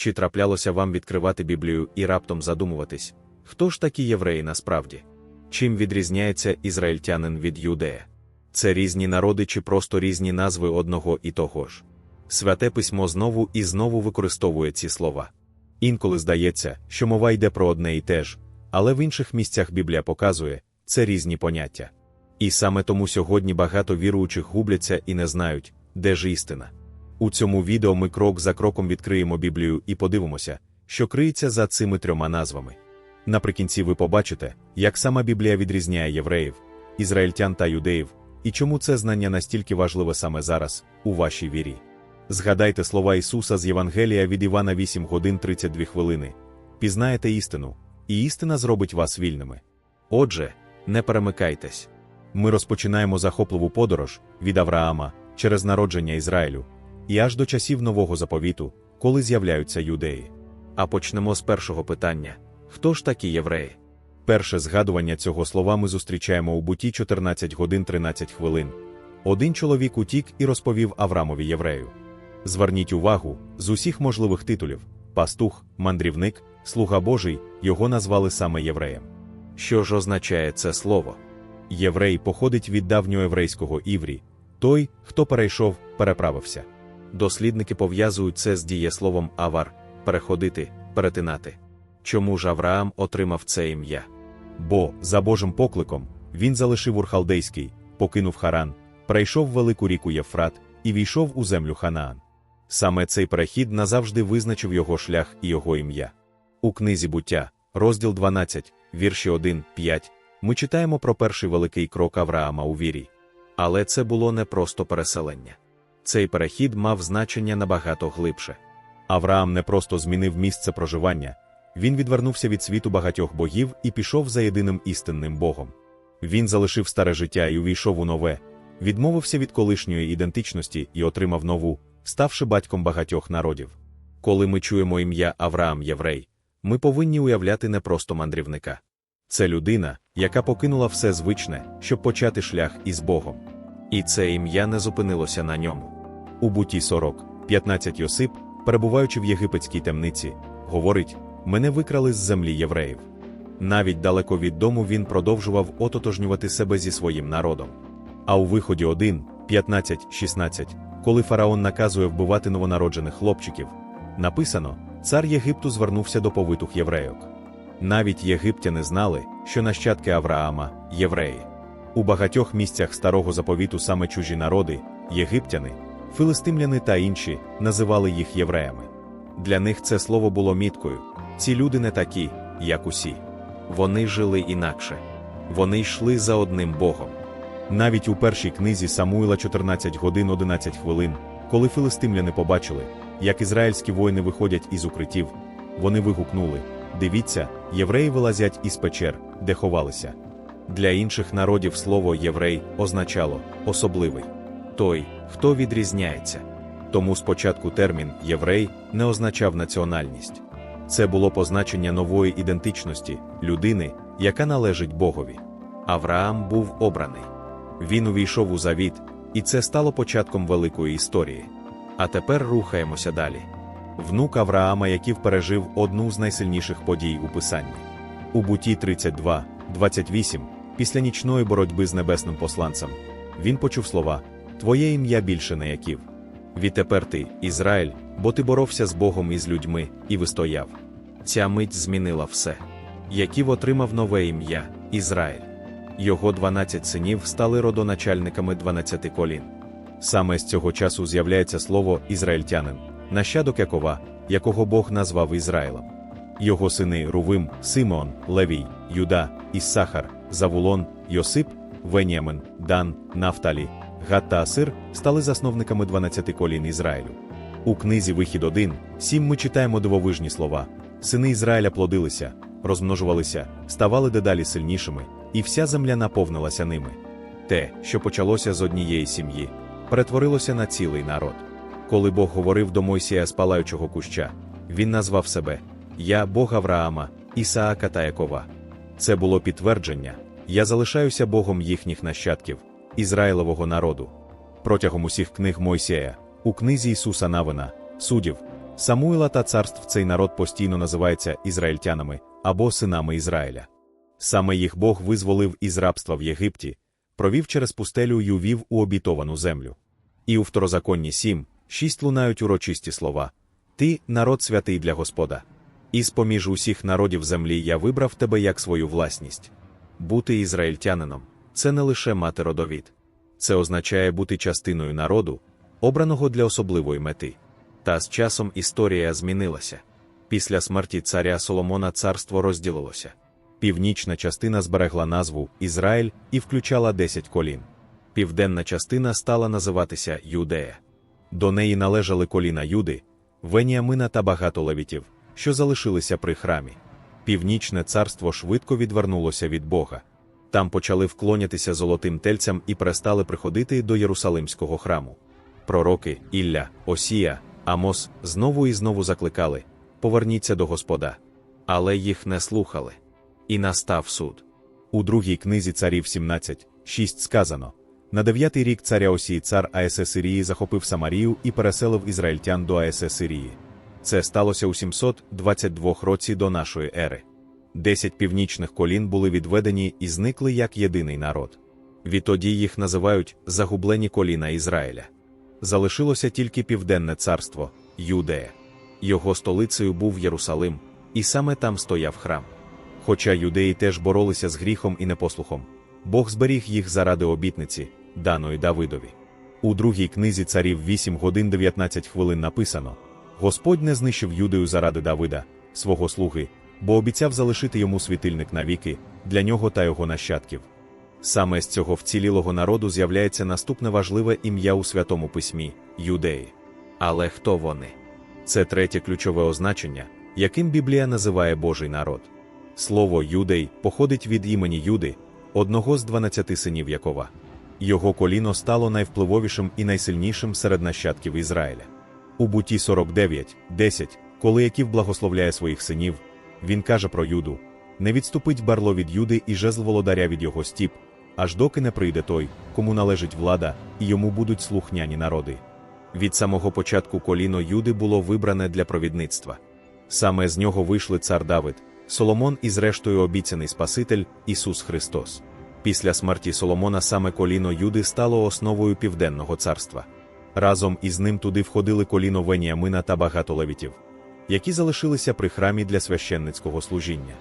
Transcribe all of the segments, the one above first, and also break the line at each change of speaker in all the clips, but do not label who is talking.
Чи траплялося вам відкривати Біблію і раптом задумуватись, хто ж такі євреї насправді? Чим відрізняється ізраїльтянин від юдея? Це різні народи чи просто різні назви одного і того ж. Святе письмо знову і знову використовує ці слова. Інколи здається, що мова йде про одне і те ж, але в інших місцях Біблія показує це різні поняття. І саме тому сьогодні багато віруючих губляться і не знають, де ж істина. У цьому відео ми крок за кроком відкриємо Біблію і подивимося, що криється за цими трьома назвами. Наприкінці ви побачите, як сама Біблія відрізняє євреїв, ізраїльтян та юдеїв, і чому це знання настільки важливе саме зараз, у вашій вірі. Згадайте слова Ісуса з Євангелія від Івана 8 годин 32 хвилини. Пізнаєте істину, і істина зробить вас вільними. Отже, не перемикайтесь. Ми розпочинаємо захопливу подорож від Авраама через народження Ізраїлю і аж до часів нового заповіту, коли з'являються юдеї. А почнемо з першого питання: хто ж такі євреї? Перше згадування цього слова ми зустрічаємо у буті 14 годин 13 хвилин. Один чоловік утік і розповів Аврамові єврею. Зверніть увагу, з усіх можливих титулів пастух, мандрівник, слуга Божий, його назвали саме євреєм. Що ж означає це слово? Єврей походить від давньоєврейського іврі, той, хто перейшов, переправився. Дослідники пов'язують це з дієсловом авар переходити, перетинати. Чому ж Авраам отримав це ім'я? Бо, за Божим покликом, він залишив Урхалдейський, покинув Харан, перейшов велику ріку Єфрат і війшов у землю Ханаан. Саме цей перехід назавжди визначив його шлях і його ім'я. У книзі буття, розділ 12, вірші 1, 5, ми читаємо про перший великий крок Авраама у вірі. Але це було не просто переселення. Цей перехід мав значення набагато глибше. Авраам не просто змінив місце проживання, він відвернувся від світу багатьох богів і пішов за єдиним істинним Богом. Він залишив старе життя і увійшов у нове, відмовився від колишньої ідентичності і отримав нову, ставши батьком багатьох народів. Коли ми чуємо ім'я Авраам Єврей, ми повинні уявляти не просто мандрівника. Це людина, яка покинула все звичне, щоб почати шлях із Богом. І це ім'я не зупинилося на ньому. У буті 40, 15 Йосип, перебуваючи в єгипетській темниці, говорить: мене викрали з землі євреїв. Навіть далеко від дому він продовжував ототожнювати себе зі своїм народом. А у виході 1, 15, 16, коли фараон наказує вбивати новонароджених хлопчиків, написано: цар Єгипту звернувся до повитух єврейок. Навіть єгиптяни знали, що нащадки Авраама євреї. У багатьох місцях старого заповіту саме чужі народи, єгиптяни, филистимляни та інші, називали їх євреями. Для них це слово було міткою. Ці люди не такі, як усі. Вони жили інакше. Вони йшли за одним Богом. Навіть у першій книзі Самуїла 14 годин 11 хвилин, коли филистимляни побачили, як ізраїльські воїни виходять із укриттів, вони вигукнули: Дивіться, євреї вилазять із печер, де ховалися. Для інших народів слово єврей означало особливий той, хто відрізняється. Тому спочатку термін єврей не означав національність. Це було позначення нової ідентичності людини, яка належить Богові. Авраам був обраний. Він увійшов у завіт, і це стало початком великої історії. А тепер рухаємося далі. Внук Авраама, який пережив одну з найсильніших подій у Писанні. У буті 32, 28, після нічної боротьби з небесним посланцем, він почув слова: Твоє ім'я більше не яків. Відтепер ти, Ізраїль, бо ти боровся з Богом і з людьми, і вистояв. Ця мить змінила все. Яків отримав нове ім'я Ізраїль. Його 12 синів стали родоначальниками 12 колін. Саме з цього часу з'являється слово ізраїльтянин, нащадок Якова, якого Бог назвав Ізраїлем. Його сини Рувим, Симеон, Левій, Юда, Іссахар, Завулон, Йосип, Веніамин, Дан, Нафталі, Та Асир стали засновниками 12 колін Ізраїлю. У книзі Вихід 1, 7 ми читаємо дивовижні слова: сини Ізраїля плодилися, розмножувалися, ставали дедалі сильнішими, і вся земля наповнилася ними. Те, що почалося з однієї сім'ї, перетворилося на цілий народ. Коли Бог говорив до Мойсія з палаючого куща, він назвав себе Я Бог Авраама, Ісаака та Якова. Це було підтвердження: я залишаюся Богом їхніх нащадків, Ізраїлового народу. Протягом усіх книг Мойсея, у книзі Ісуса Навина, суддів, Самуїла та царств цей народ постійно називається ізраїльтянами або синами Ізраїля. Саме їх Бог визволив із рабства в Єгипті, провів через пустелю й увів у обітовану землю. І у второзаконні сім, шість лунають урочисті слова Ти народ святий для Господа. І з поміж усіх народів землі я вибрав тебе як свою власність. Бути ізраїльтянином це не лише мати родовід. Це означає бути частиною народу, обраного для особливої мети. Та з часом історія змінилася. Після смерті царя Соломона царство розділилося. Північна частина зберегла назву Ізраїль і включала 10 колін. Південна частина стала називатися Юдея. До неї належали коліна Юди, Веніамина та багато левітів, що залишилися при храмі. Північне царство швидко відвернулося від Бога. Там почали вклонятися золотим тельцям і перестали приходити до Єрусалимського храму. Пророки Ілля, Осія, Амос знову і знову закликали поверніться до Господа. Але їх не слухали. І настав суд. У другій книзі царів 17, 6 сказано: на дев'ятий рік царя Осії цар АС Сирії захопив Самарію і переселив ізраїльтян до АС Сирії. Це сталося у 722 році до нашої ери. Десять північних колін були відведені і зникли як єдиний народ. Відтоді їх називають загублені коліна Ізраїля. Залишилося тільки південне царство Юдея. Його столицею був Єрусалим, і саме там стояв храм. Хоча юдеї теж боролися з гріхом і непослухом, Бог зберіг їх заради обітниці, даної Давидові. У другій книзі царів 8 годин 19 хвилин написано: Господь не знищив юдею заради Давида, свого слуги, бо обіцяв залишити йому світильник навіки, для нього та його нащадків. Саме з цього вцілілого народу з'являється наступне важливе ім'я у Святому Письмі юдеї. Але хто вони? Це третє ключове означення, яким Біблія називає Божий народ. Слово юдей походить від імені Юди, одного з дванадцяти синів Якова. Його коліно стало найвпливовішим і найсильнішим серед нащадків Ізраїля. У буті 49, 10, коли Яків благословляє своїх синів, він каже про Юду: не відступить барло від Юди і жезл володаря від його стіп, аж доки не прийде той, кому належить влада, і йому будуть слухняні народи. Від самого початку коліно Юди було вибране для провідництва. Саме з нього вийшли цар Давид, Соломон і, зрештою, обіцяний Спаситель Ісус Христос. Після смерті Соломона саме коліно Юди стало основою Південного царства. Разом із ним туди входили коліно Веніамина та багато левітів, які залишилися при храмі для священницького служіння.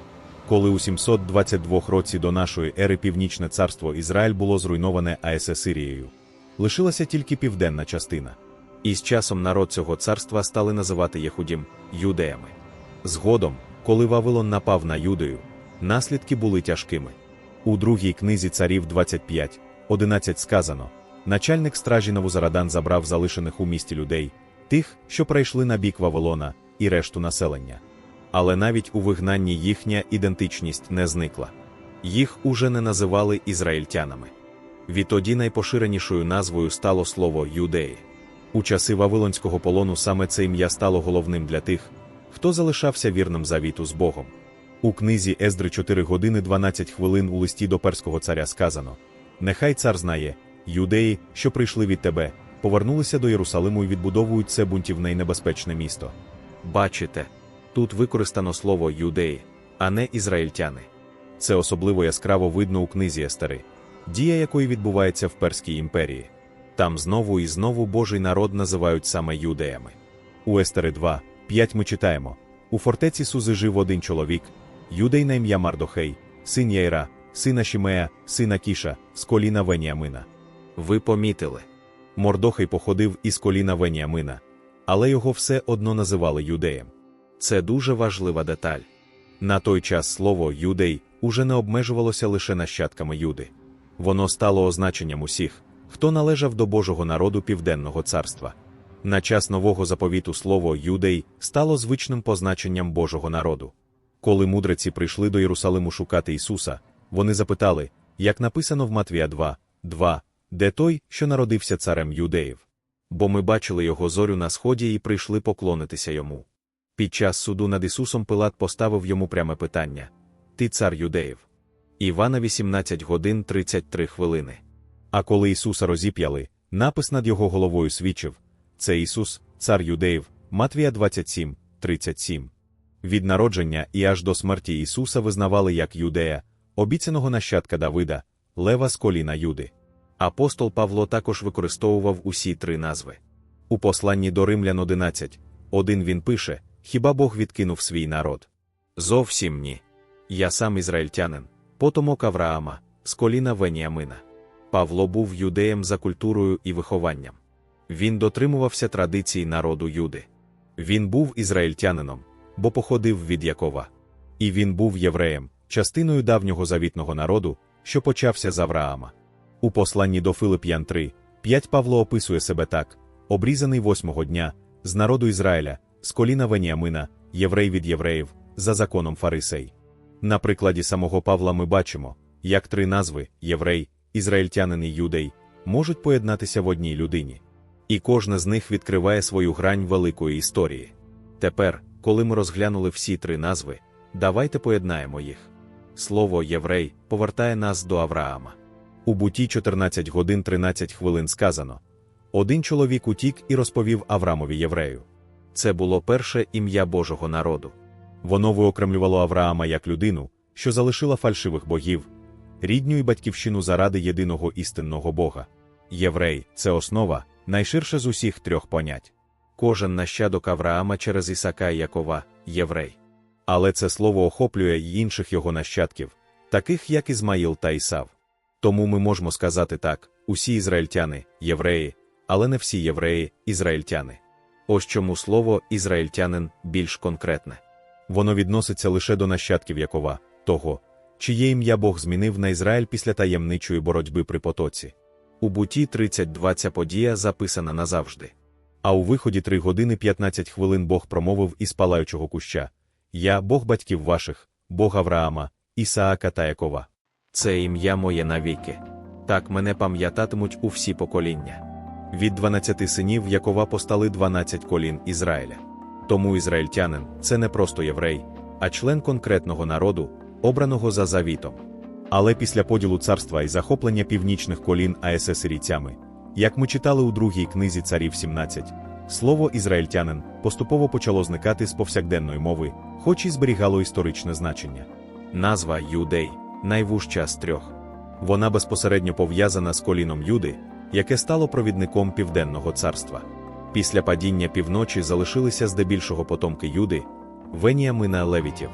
Коли у 722 році до нашої ери Північне царство Ізраїль було зруйноване АС Сирією, лишилася тільки південна частина. І з часом народ цього царства стали називати Єхудім юдеями. Згодом, коли Вавилон напав на юдею, наслідки були тяжкими. У другій книзі царів 25, 11 сказано: начальник стражі Навузарадан забрав залишених у місті людей, тих, що прийшли на бік Вавилона, і решту населення. Але навіть у вигнанні їхня ідентичність не зникла. Їх уже не називали ізраїльтянами. Відтоді найпоширенішою назвою стало слово юдеї. У часи Вавилонського полону саме це ім'я стало головним для тих, хто залишався вірним завіту з Богом. У книзі Ездри 4 години 12 хвилин у листі до перського царя сказано: Нехай цар знає, юдеї, що прийшли від тебе, повернулися до Єрусалиму і відбудовують це бунтівне й небезпечне місто. Бачите, тут використано слово юдеї, а не ізраїльтяни. Це особливо яскраво видно у книзі Естери, дія якої відбувається в Перській імперії. Там знову і знову Божий народ називають саме юдеями. У Естери 2, 5 ми читаємо: у фортеці Сузи жив один чоловік, юдей на ім'я Мардохей, син Яйра, сина Шімея, сина Кіша, з коліна Веніамина. Ви помітили. Мордохей походив із коліна Веніамина, але його все одно називали юдеєм. Це дуже важлива деталь. На той час слово юдей уже не обмежувалося лише нащадками юди. Воно стало означенням усіх, хто належав до Божого народу Південного царства. На час нового заповіту слово юдей стало звичним позначенням Божого народу. Коли мудреці прийшли до Єрусалиму шукати Ісуса, вони запитали, як написано в Матвія 2, 2, де той, що народився царем юдеїв. Бо ми бачили його зорю на сході і прийшли поклонитися йому. Під час суду над Ісусом Пилат поставив йому пряме питання: Ти цар юдеїв. Івана 18 годин 33 хвилини. А коли Ісуса розіп'яли, напис над його головою свідчив: Це Ісус, цар юдеїв, Матвія 27, 37. Від народження і аж до смерті Ісуса визнавали як юдея, обіцяного нащадка Давида, лева з коліна Юди. Апостол Павло також використовував усі три назви. У посланні до Римлян 11, один він пише: Хіба Бог відкинув свій народ? Зовсім ні. Я сам ізраїльтянин, потомок Авраама, з коліна Веніамина. Павло був юдеєм за культурою і вихованням. Він дотримувався традицій народу Юди. Він був ізраїльтянином, бо походив від Якова. І він був євреєм, частиною давнього завітного народу, що почався з Авраама. У посланні до Филип'ян 3, 5 Павло описує себе так: обрізаний восьмого дня, з народу Ізраїля, з коліна Веніамина, єврей від євреїв, за законом Фарисей. На прикладі самого Павла ми бачимо, як три назви єврей, ізраїльтянин і юдей можуть поєднатися в одній людині. І кожна з них відкриває свою грань великої історії. Тепер, коли ми розглянули всі три назви, давайте поєднаємо їх. Слово єврей повертає нас до Авраама. У буті 14 годин 13 хвилин сказано: один чоловік утік і розповів Авраамові єврею. Це було перше ім'я Божого народу. Воно виокремлювало Авраама як людину, що залишила фальшивих богів, рідню і батьківщину заради єдиного істинного Бога. Єврей це основа, найширше з усіх трьох понять. Кожен нащадок Авраама через Ісака і Якова єврей. Але це слово охоплює й інших його нащадків, таких як Ізмаїл та Ісав. Тому ми можемо сказати так: усі ізраїльтяни євреї, але не всі євреї ізраїльтяни. Ось чому слово ізраїльтянин більш конкретне. Воно відноситься лише до нащадків Якова, того, чиє ім'я Бог змінив на Ізраїль після таємничої боротьби при потоці. У буті 32 ця подія записана назавжди. А у виході 3 години 15 хвилин Бог промовив із палаючого куща: Я Бог батьків ваших, Бог Авраама, Ісаака та Якова. Це ім'я моє навіки. Так мене пам'ятатимуть у всі покоління. Від 12 синів Якова постали 12 колін Ізраїля. Тому ізраїльтянин це не просто єврей, а член конкретного народу, обраного за завітом. Але після поділу царства і захоплення північних колін АСС сирійцями, як ми читали у другій книзі царів 17, слово ізраїльтянин поступово почало зникати з повсякденної мови, хоч і зберігало історичне значення. Назва юдей найвужча з трьох. Вона безпосередньо пов'язана з коліном Юди, яке стало провідником Південного царства. Після падіння півночі залишилися здебільшого потомки Юди, Веніамина Левітів.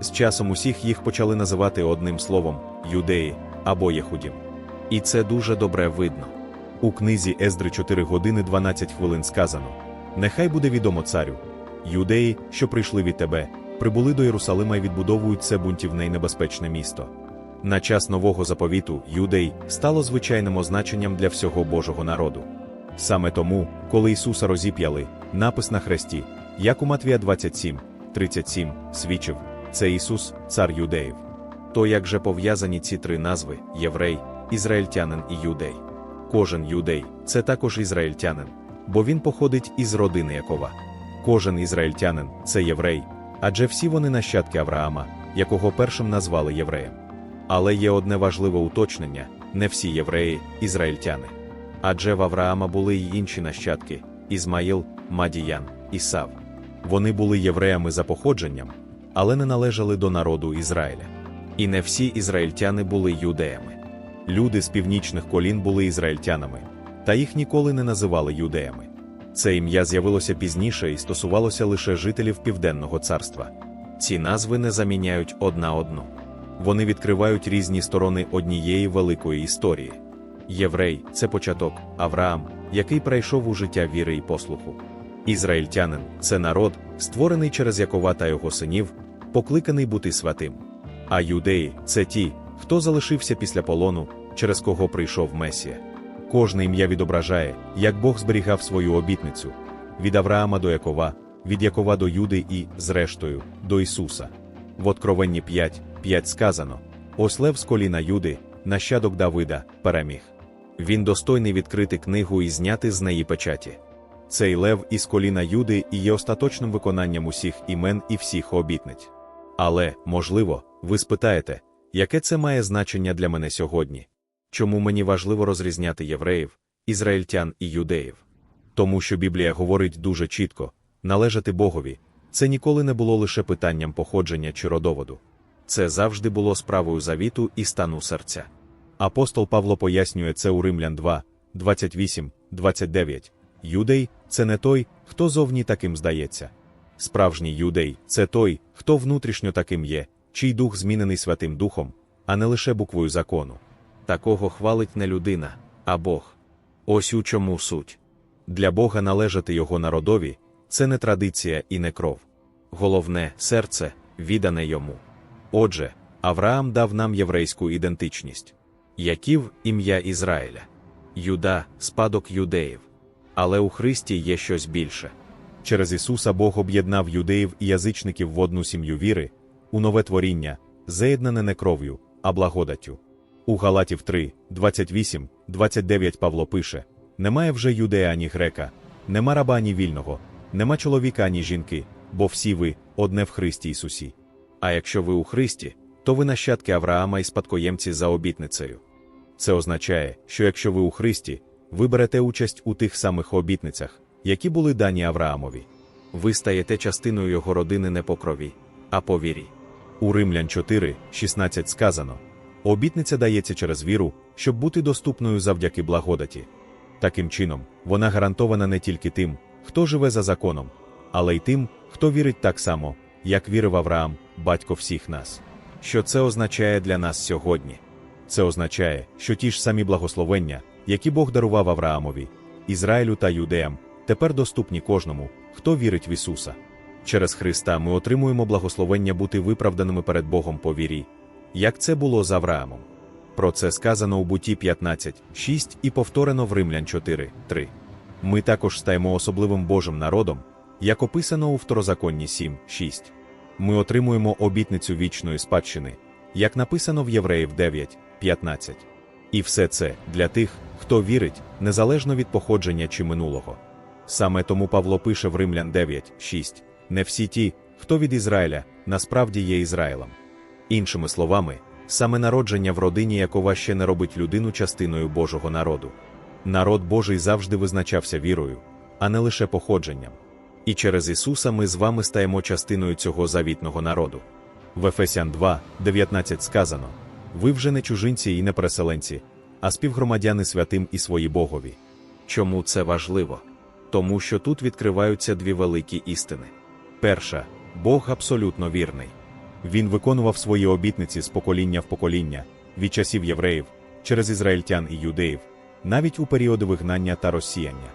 З часом усіх їх почали називати одним словом юдеї або Єхудім. І це дуже добре видно. У книзі Ездри 4 години 12 хвилин сказано: Нехай буде відомо царю, юдеї, що прийшли від тебе, прибули до Єрусалима і відбудовують це бунтівне й небезпечне місто. На час нового заповіту юдей стало звичайним означенням для всього Божого народу. Саме тому, коли Ісуса розіп'яли, напис на хресті, як у Матвія 27, 37, свідчив, це Ісус, цар юдеїв. То як же пов'язані ці три назви єврей, ізраїльтянин і юдей? Кожен юдей це також ізраїльтянин, бо він походить із родини Якова. Кожен ізраїльтянин це єврей, адже всі вони нащадки Авраама, якого першим назвали євреєм. Але є одне важливе уточнення: не всі євреї ізраїльтяни. Адже в Авраама були й інші нащадки Ізмаїл, Мадіян, Ісав. Вони були євреями за походженням, але не належали до народу Ізраїля. І не всі ізраїльтяни були юдеями. Люди з північних колін були ізраїльтянами, та їх ніколи не називали юдеями. Це ім'я з'явилося пізніше і стосувалося лише жителів Південного царства. Ці назви не заміняють одна одну. Вони відкривають різні сторони однієї великої історії. Єврей це початок, Авраам, який прийшов у життя віри і послуху. Ізраїльтянин це народ, створений через Якова та його синів, покликаний бути святим. А юдеї це ті, хто залишився після полону, через кого прийшов Месія. Кожне ім'я відображає, як Бог зберігав свою обітницю від Авраама до Якова, від Якова до Юди і, зрештою, до Ісуса. В Откровенні 5, 5 сказано: Ось лев з коліна Юди, нащадок Давида, переміг. Він достойний відкрити книгу і зняти з неї печаті. Цей лев із коліна Юди і є остаточним виконанням усіх імен і всіх обітниць. Але, можливо, ви спитаєте, яке це має значення для мене сьогодні? Чому мені важливо розрізняти євреїв, ізраїльтян і юдеїв? Тому що Біблія говорить дуже чітко: належати Богові, це ніколи не було лише питанням походження чи родоводу. Це завжди було справою завіту і стану серця. Апостол Павло пояснює це у Римлян 2, 28, 29. Юдей це не той, хто зовні таким здається. Справжній юдей це той, хто внутрішньо таким є, чий дух змінений Святим Духом, а не лише буквою закону. Такого хвалить не людина, а Бог. Ось у чому суть. Для Бога належати його народові це не традиція і не кров. Головне серце віддане йому. Отже, Авраам дав нам єврейську ідентичність. Яків ім'я Ізраїля, Юда спадок юдеїв. Але у Христі є щось більше. Через Ісуса Бог об'єднав юдеїв і язичників в одну сім'ю віри, у нове творіння, заєднане не кров'ю, а благодаттю. У Галатів 3, 28, 29 Павло пише: Немає вже юдея ані грека, нема раба ані вільного, нема чоловіка ані жінки, бо всі ви одне в Христі Ісусі. А якщо ви у Христі, то ви нащадки Авраама і спадкоємці за обітницею. Це означає, що якщо ви у Христі, ви берете участь у тих самих обітницях, які були дані Авраамові. Ви стаєте частиною його родини не по крові, а по вірі. У Римлян 4, 16 сказано: обітниця дається через віру, щоб бути доступною завдяки благодаті. Таким чином, вона гарантована не тільки тим, хто живе за законом, але й тим, хто вірить так само, як вірив Авраам, батько всіх нас. Що це означає для нас сьогодні? Це означає, що ті ж самі благословення, які Бог дарував Авраамові, Ізраїлю та Юдеям, тепер доступні кожному, хто вірить в Ісуса. Через Христа ми отримуємо благословення бути виправданими перед Богом по вірі, як це було з Авраамом. Про це сказано у Буті 15, 6 і повторено в Римлян 4, 3. Ми також стаємо особливим Божим народом, як описано у Второзаконні 7, 6. Ми отримуємо обітницю вічної спадщини, як написано в Євреїв 9, 15. І все це для тих, хто вірить, незалежно від походження чи минулого. Саме тому Павло пише в Римлян 9, 6. Не всі ті, хто від Ізраїля, насправді є Ізраїлем. Іншими словами, саме народження в родині Якова ще не робить людину частиною Божого народу. Народ Божий завжди визначався вірою, а не лише походженням. І через Ісуса ми з вами стаємо частиною цього завітного народу. В Ефесян 2, 19 сказано: ви вже не чужинці і не переселенці, а співгромадяни святим і свої Богові. Чому це важливо? Тому що тут відкриваються дві великі істини. Перша Бог абсолютно вірний. Він виконував свої обітниці з покоління в покоління, від часів євреїв, через ізраїльтян і юдеїв, навіть у періоди вигнання та розсіяння.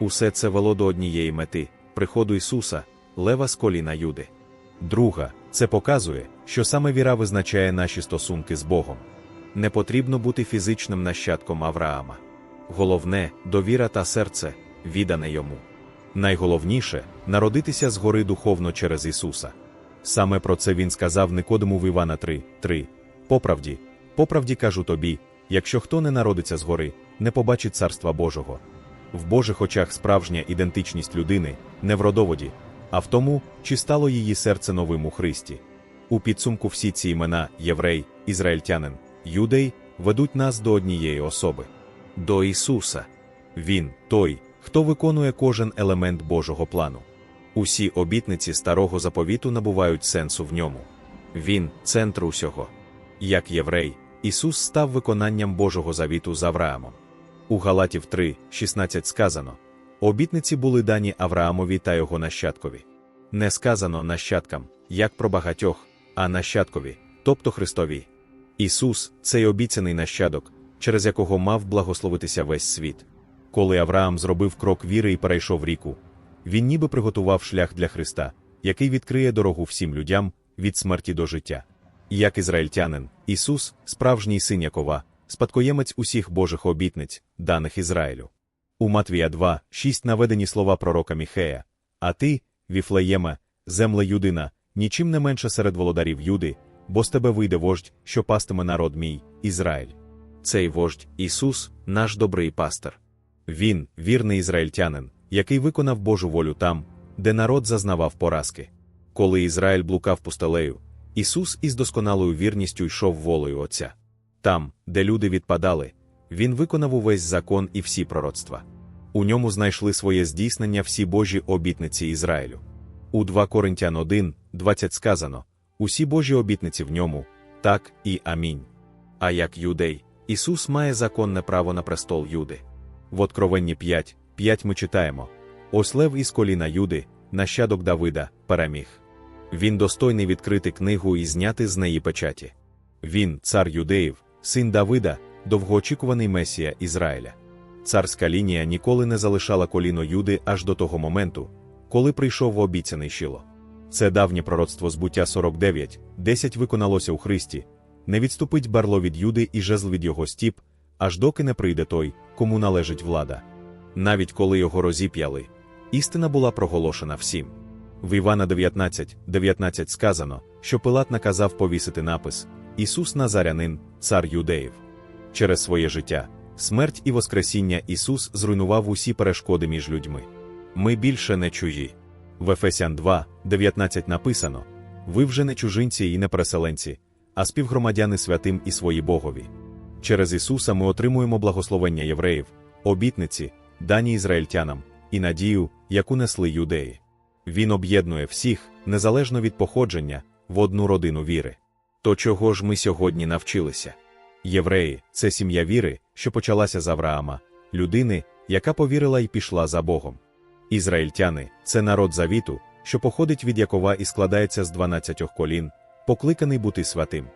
Усе це вело до однієї мети приходу Ісуса, лева з коліна Юди. Друга, це показує, що саме віра визначає наші стосунки з Богом. Не потрібно бути фізичним нащадком Авраама. Головне довіра та серце віддане йому. Найголовніше народитися згори духовно через Ісуса. Саме про це Він сказав Никодиму в Івана 3, 3. Поправді, поправді кажу тобі, якщо хто не народиться згори, не побачить Царства Божого. В Божих очах справжня ідентичність людини не в родоводі, а в тому, чи стало її серце новим у Христі. У підсумку всі ці імена єврей, ізраїльтянин, юдей ведуть нас до однієї особи до Ісуса. Він той, хто виконує кожен елемент Божого плану. Усі обітниці старого заповіту набувають сенсу в ньому. Він центр усього. Як єврей, Ісус став виконанням Божого завіту з Авраамом. У Галатів 3, 16 сказано: обітниці були дані Авраамові та його нащадкові. Не сказано нащадкам, як про багатьох, а нащадкові, тобто Христові. Ісус цей обіцяний нащадок, через якого мав благословитися весь світ. Коли Авраам зробив крок віри і перейшов ріку, він ніби приготував шлях для Христа, який відкриє дорогу всім людям від смерті до життя. Як ізраїльтянин, Ісус, справжній син Якова, спадкоємець усіх Божих обітниць, даних Ізраїлю. У Матвія 2, 6 наведені слова пророка Міхея, а ти, Віфлеєме, земле Юдина, нічим не менше серед володарів Юди, бо з тебе вийде вождь, що пастиме народ мій, Ізраїль. Цей вождь Ісус, наш добрий пастир. Він, вірний ізраїльтянин, який виконав Божу волю там, де народ зазнавав поразки. Коли Ізраїль блукав пустелею, Ісус із досконалою вірністю йшов волею Отця. Там, де люди відпадали, Він виконав увесь закон і всі пророцтва. У ньому знайшли своє здійснення всі Божі обітниці Ізраїлю. У 2 Коринтян 1, 20 сказано: усі Божі обітниці в ньому, так і амінь. А як юдей, Ісус має законне право на престол Юди. В Откровенні 5, 5 ми читаємо: Ось лев із коліна Юди, нащадок Давида, переміг. Він достойний відкрити книгу і зняти з неї печаті. Він, цар юдеїв, син Давида, довгоочікуваний месія Ізраїля. Царська лінія ніколи не залишала коліно Юди аж до того моменту, коли прийшов обіцяний Шило. Це давнє пророцтво збуття 49, 10 виконалося у Христі, не відступить барло від Юди і жезл від його стіп, аж доки не прийде той, кому належить влада. Навіть коли його розіп'яли, істина була проголошена всім. В Івана 19, 19 сказано, що Пилат наказав повісити напис Ісус Назарянин, цар юдеїв. Через своє життя, смерть і Воскресіння Ісус зруйнував усі перешкоди між людьми. Ми більше не чужі. В Ефесян 2, 19 написано: Ви вже не чужинці і не переселенці, а співгромадяни святим і свої Богові. Через Ісуса ми отримуємо благословення євреїв, обітниці, дані ізраїльтянам, і надію, яку несли юдеї. Він об'єднує всіх, незалежно від походження, в одну родину віри. То чого ж ми сьогодні навчилися? Євреї це сім'я віри, що почалася з Авраама, людини, яка повірила і пішла за Богом. Ізраїльтяни це народ завіту, що походить від Якова і складається з 12 колін, покликаний бути святим.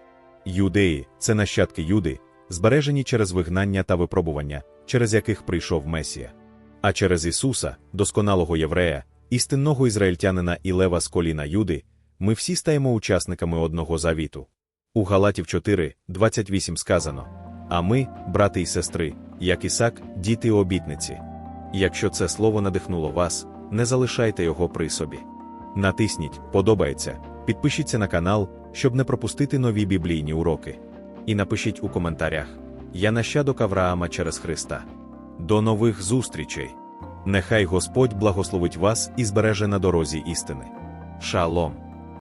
Юдеї це нащадки Юди, збережені через вигнання та випробування, через яких прийшов Месія. А через Ісуса, досконалого єврея, істинного ізраїльтянина і лева з коліна Юди, ми всі стаємо учасниками одного завіту. У Галатів 4, 28 сказано: А ми, брати і сестри, як Ісак, діти обітниці. Якщо це слово надихнуло вас, не залишайте його при собі. Натисніть, подобається, підпишіться на канал, щоб не пропустити нові біблійні уроки. І напишіть у коментарях: Я нащадок Авраама через Христа. До нових зустрічей! Нехай Господь благословить вас і збереже на дорозі істини. Шалом!